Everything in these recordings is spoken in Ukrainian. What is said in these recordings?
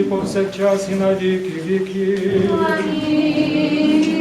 нині повсякчас і на віки. Амінь.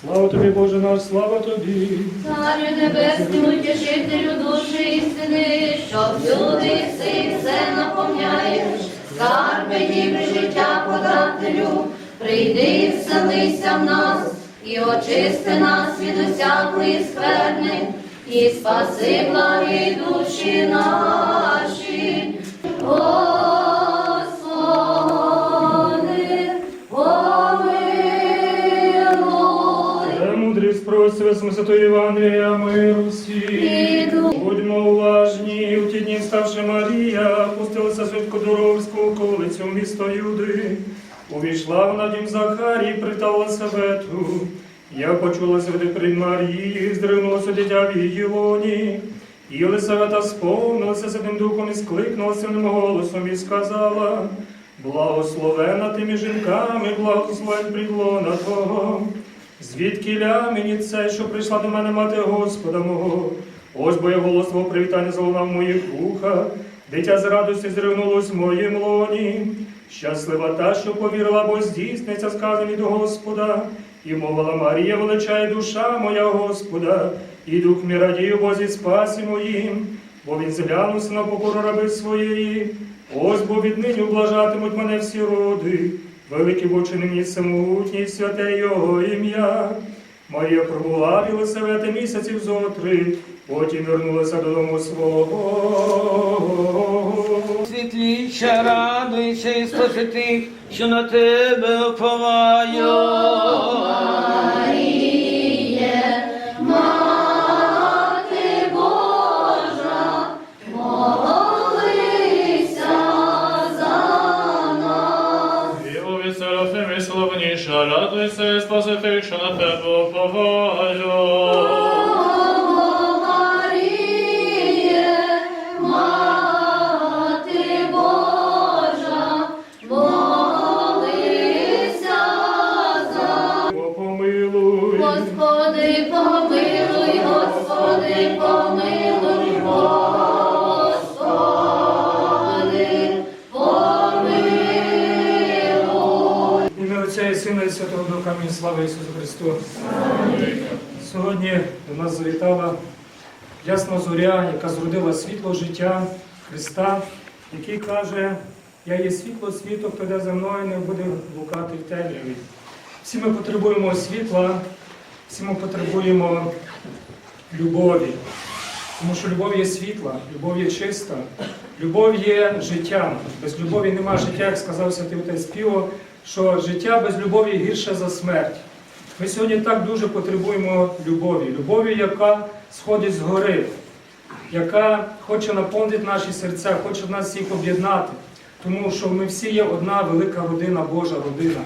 Слава тобі, Боже наш, слава тобі. Царю небесний, утішителю душі істини, що всюди си все наповняєш, скарби ніби життя подателю, прийди вселися в нас, і очисти нас від усякої скверни, і спаси благі душі наші. Господи, просить Святої Євангелія миру всі. Будьмо уважні, у ті дні ставши Марія, пустилася швидко доровську околицю місто Юди. Увійшла вона в дім Захарії, притала Савету. Я почула святи при Марії, здригнулося дитя в її лоні. І Єлисавета сповнилася Святим Духом і скликнула сильним голосом і сказала, благословена ти між жінками, благословен придлона Твого. Звідки ля мені це, що прийшла до мене мати Господа мого? Ось бо я голос твого привітання залунав моїх вухах, дитя з радості зривнулось в моїм лоні. Щаслива та, що повірила, бо здійсниться сказаний до Господа. І мовила Марія, величає душа моя Господа, і дух мій радію Бозі спасі моїм, бо він зглянувся на покору раби своєї. Ось бо віднині облажатимуть мене всі роди, великі бочини мені самотній, святе його ім'я. Марія пробула в Єлисавети місяців зо три, потім вернулася додому свого. Світліше, радуйся і спаси тих, що на тебе уповають. Радуйся і спаси тих, що на тебе уповають. Слава Ісусу Христу. Сьогодні до нас завітала ясна зоря, яка зродила світло життя Христа, який каже, я є світло світу, хто йде за мною, не буде блукати в темряві. Всі ми потребуємо світла, всі ми потребуємо любові. Тому що любов є світла, любов є чиста, любов є життям. Без любові нема життя, як сказав святий отець Піо, що життя без любові гірше за смерть. Ми сьогодні так дуже потребуємо любові, любові, яка сходить з гори, яка хоче наповнити наші серця, хоче нас всіх об'єднати, тому що ми всі є одна велика родина, Божа родина.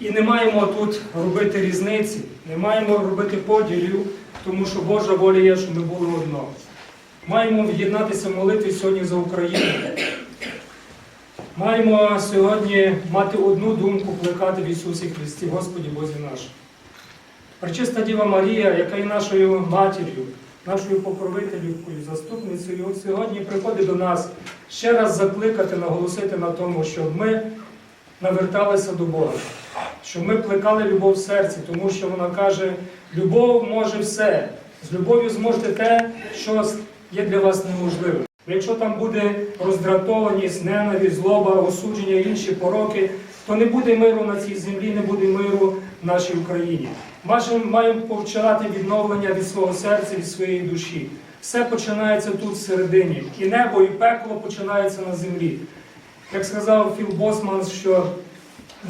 І не маємо тут робити різниці, не маємо робити поділів, тому що Божа воля є, щоб ми були одно. Маємо в'єднатися молитві сьогодні за Україну. Маємо сьогодні мати одну думку, плекати в Ісусі Христі, Господі Бозі наш. Пречиста Діва Марія, яка є нашою матір'ю, нашою покровителівкою, заступницею, сьогодні приходить до нас ще раз закликати, наголосити на тому, щоб ми наверталися до Бога, щоб ми плекали любов в серці, тому що вона каже, любов може все. З любов'ю зможете те, що є для вас неможливим. Якщо там буде роздратованість, ненависть, злоба, осудження, інші пороки, то не буде миру на цій землі, не буде миру в нашій Україні. Ми маємо починати відновлення від свого серця, від своєї душі. Все починається тут всередині. І небо, і пекло починається на землі. Як сказав Філ Босман, що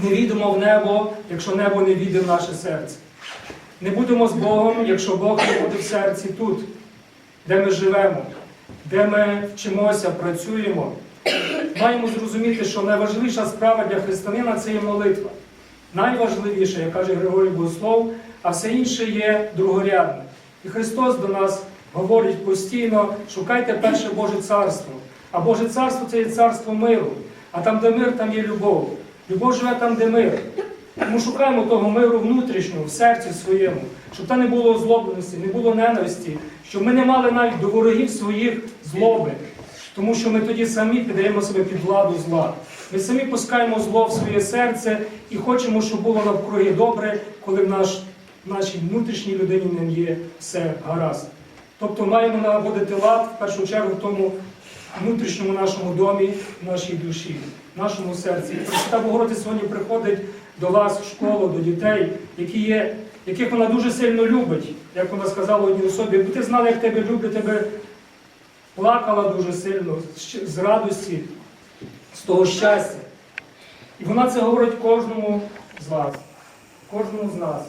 не відомо в небо, якщо небо не віде в наше серце. Не будемо з Богом, якщо Бог не буде в серці тут, де ми живемо, де ми вчимося, працюємо. Маємо зрозуміти, що найважливіша справа для християнина це є молитва. Найважливіше, як каже Григорій Богослов, а все інше є другорядне. І Христос до нас говорить постійно: шукайте перше Боже царство. А Боже царство це є царство миру. А там, де мир, там є любов. Любов живе там, де мир. Тому шукаємо того миру внутрішнього в серці своєму, щоб там не було озлобленості, не було ненависті, щоб ми не мали навіть до ворогів своїх злоби. Тому що ми тоді самі піддаємо себе під владу зла. Ми самі пускаємо зло в своє серце і хочемо, щоб було навкруги добре, коли в наш, нашій внутрішній людині не є все гаразд. Тобто маємо наводити лад в першу чергу в тому внутрішньому нашому домі, в нашій душі, нашому серці. І Пресвята Богородиця сьогодні приходить до вас в школу, до дітей, які є, яких вона дуже сильно любить, як вона сказала одній особі. Якби ти знала, як тебе люблять, тебе плакала дуже сильно з- радості, з того щастя. І вона це говорить кожному з вас, кожному з нас.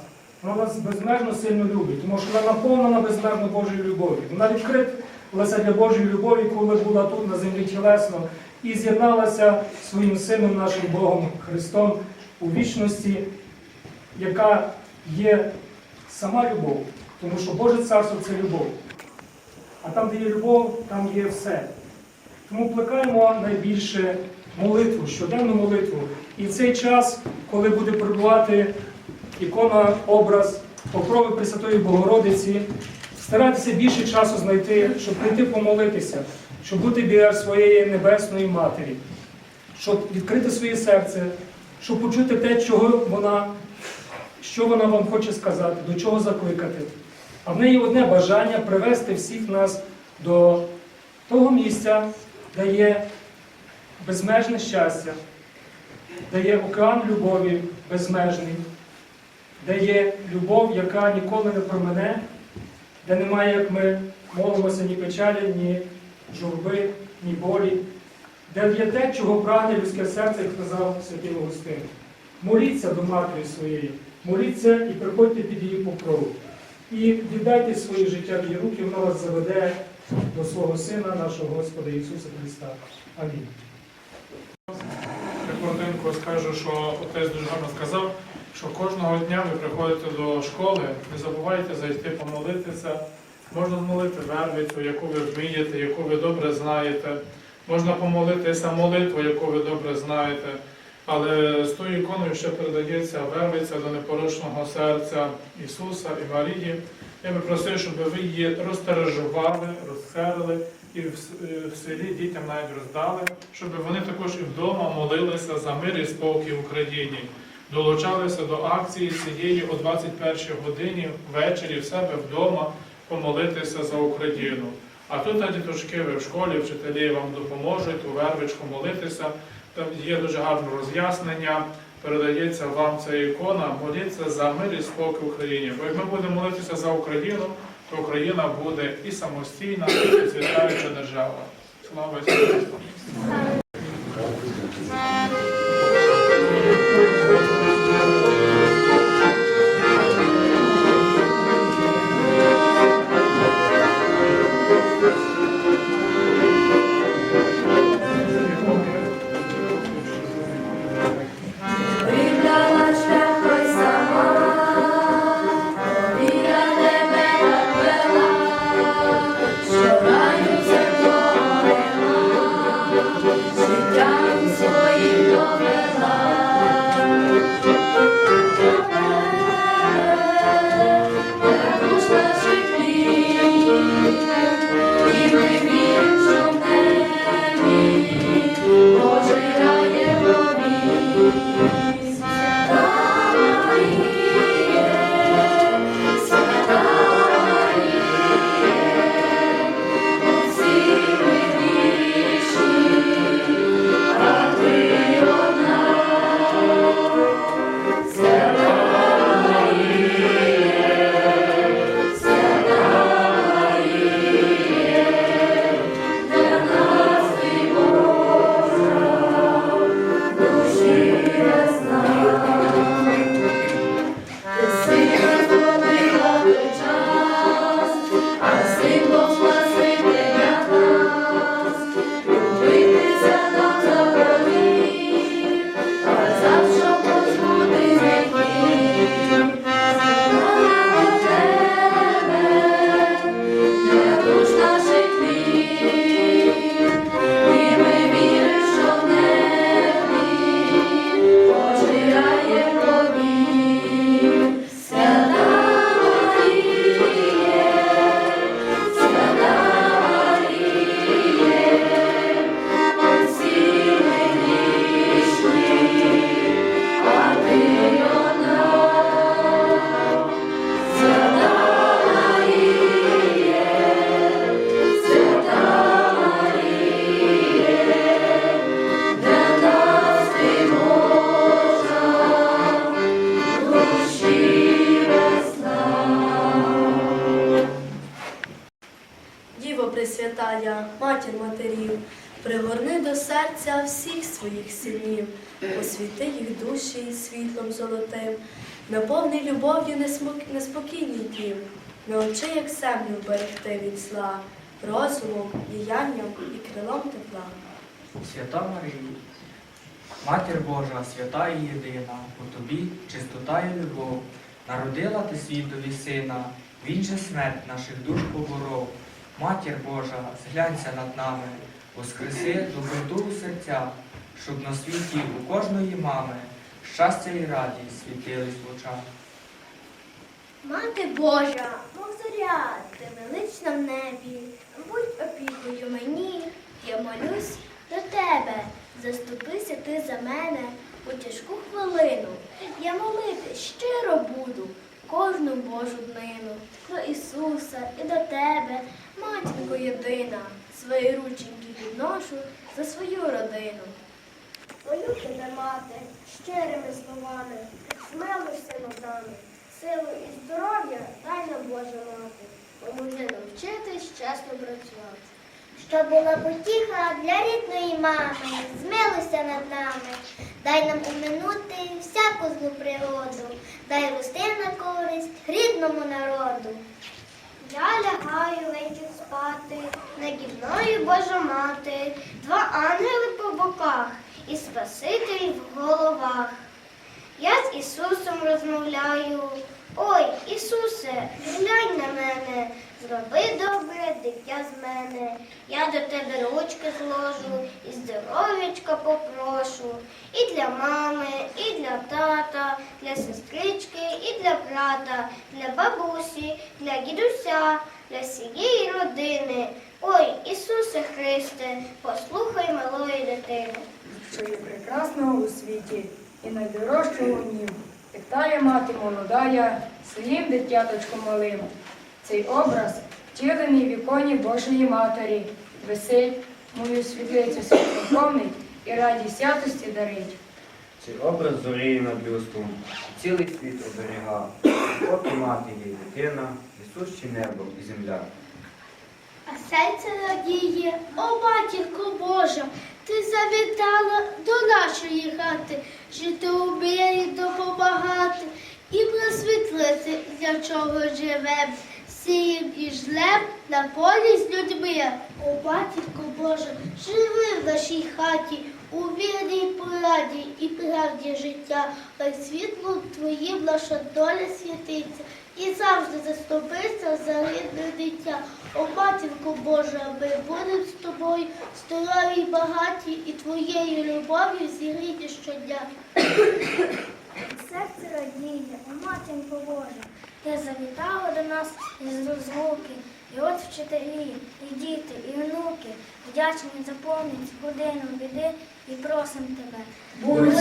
Вона нас безмежно сильно любить, тому що вона наповнена безмежно Божою любов'ю. Вона відкрилася для Божої любові, коли була тут на землі тілесно, і з'єдналася своїм сином, нашим Богом Христом у вічності, яка є сама любов. Тому що Боже царство це любов. А там, де є любов, там є все. Тому плекаємо найбільше молитву, щоденну молитву. І в цей час, коли буде перебувати ікона, образ покрови Пресвятої Богородиці, старайтеся більше часу знайти, щоб прийти помолитися, щоб бути біля своєї небесної матері, щоб відкрити своє серце, щоб почути те, чого вона, що вона вам хоче сказати, до чого закликати. А в неї одне бажання привести всіх нас до того місця, де є безмежне щастя, де є океан любові безмежний, де є любов, яка ніколи не промене, де немає, як ми молимося, ні печалі, ні журби, ні болі, де є те, чого прагне людське серце, як сказав Святий Августин. Моліться до матері своєї, моліться і приходьте під її покрову. І віддайте своє життя в її руки, вона вас заведе до свого Сина, нашого Господа Ісуса Христа. Амінь. Коротенько скажу, що отець дуже гарно сказав, що кожного дня ви приходите до школи, не забувайте зайти помолитися. Можна змолити вервицю, яку ви вмієте, яку ви добре знаєте. Можна помолитися молитву, яку ви добре знаєте. Але з тою іконою ще передається вервиця до непорочного серця Ісуса і Марії. Я би просив, щоб ви її розтережували, розхерили і е, в селі дітям навіть роздали, щоб вони також і вдома молилися за мир і спокій в Україні, долучалися до акції цієї о 21 годині ввечері в себе вдома помолитися за Україну. А тут, а діточки, ви в школі, вчителі вам допоможуть у вервичку молитися. Там є дуже гарне роз'яснення. Передається вам ця ікона, моліться за мир і спокій Україні. Бо як ми будемо молитися за Україну, то Україна буде і самостійна, і процвітаюча держава. Слава Ісусу синів, освіти їх душі світлом золотим, наповни любов'ю неспок- неспокійний дім, научи, як землю берегти від зла, розумом, діянням і крилом тепла. Свята Марія, Матір Божа, свята і єдина, у тобі чистота і любов, народила ти світові сина, він же смерть наших душ поборов. Матір Божа, зглянься над нами, воскреси доброту у серцях, щоб на світі у кожної мами щастя і радість світились в очах. Мати Божа, мов зоря, ти велична в небі, будь опікою мені, я молюсь до тебе, заступися ти за мене у тяжку хвилину. Я молити щиро буду кожну Божу днину. Про Ісуса і до тебе, матінко єдина, свої рученьки підношу за свою родину. Тебе, мати, щирими словами, смелишся над нами, силу і здоров'я дай нам Божа мати, поможи нам вчитись, чесно працювати. Щоб була потіха для рідної мами, змилуйся над нами, дай нам уминути всяку злу пригоду, дай рости на користь рідному народу. Я лягаю вечір спати, наді мною Божа мати, два ангели по боках і Спаситель в головах. Я з Ісусом розмовляю. Ой, Ісусе, глянь на мене, зроби добре дитя з мене. Я до тебе ручки зложу і здоров'ячка попрошу. І для мами, і для тата, для сестрички, і для брата, для бабусі, для дідуся, для всієї родини. Ой, Ісусе Христе, послухай малої дитини. Прекрасного у світі і найдорожчого в нім. Вітає мати молодая своїм дитяточком малим. Цей образ втілений в іконі Божої Матері, висить мою світлицю світлоповний і радість святості дарить. Цей образ зоріє над людством, цілий світ оберіга. Поки мати є дитина, Ісус небо і земля. А серце радіє, о матінко Божа, ти завітала до нашої хати, жити у мирі допомагати. І просвітлити, для чого живем, сієм і жлем на полі з людьми. О матінко Божа, живи в нашій хаті, у вірній пораді і правді життя, хай світло твоїм наша доля світиться і завжди заступися за рідне дитя. О, матінко Божа, ми будемо з тобою здорові й багаті, і твоєю любов'ю зігріті щодня. Серце радіє, о матінко Божа, ти завітала до нас із розлуки, і от вчителі, і діти, і онуки, вдячні за поміч годину біди і просим тебе. Будь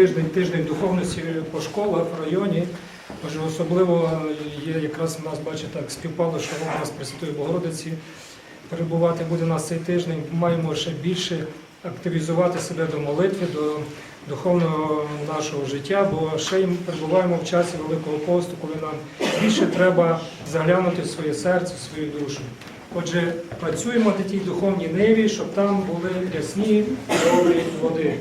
тиждень тиждень духовності по школах в районі. Може, особливо є якраз у нас, бачите, так співпало, що у нас Пресвятої Богородиці перебувати буде нас цей тиждень. Маємо ще більше активізувати себе до молитви, до духовного нашого життя, бо ще й перебуваємо в часі Великого посту, коли нам більше треба заглянути в своє серце, в свою душу. Отже, працюємо на тій духовній ниві, щоб там були ясні добрі води.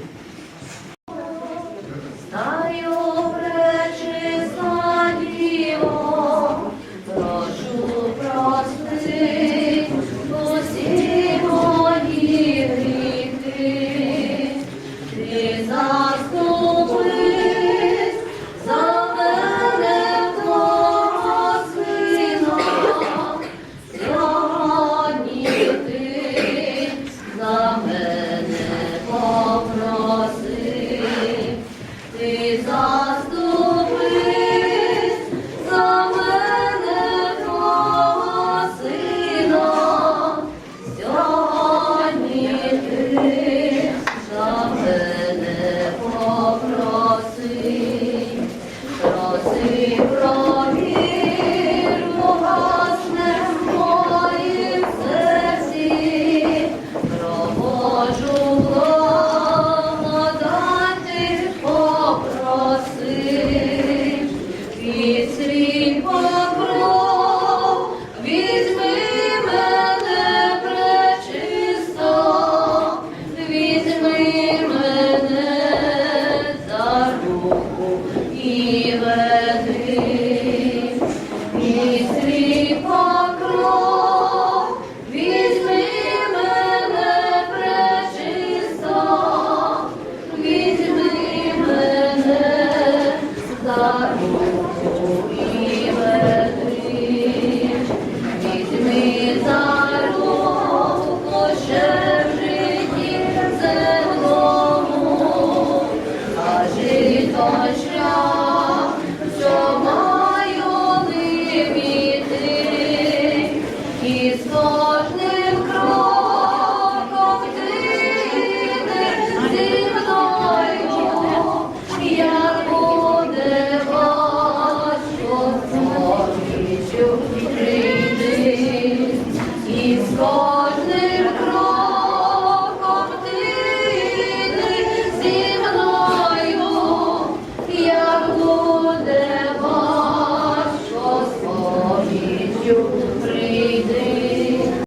我们需要。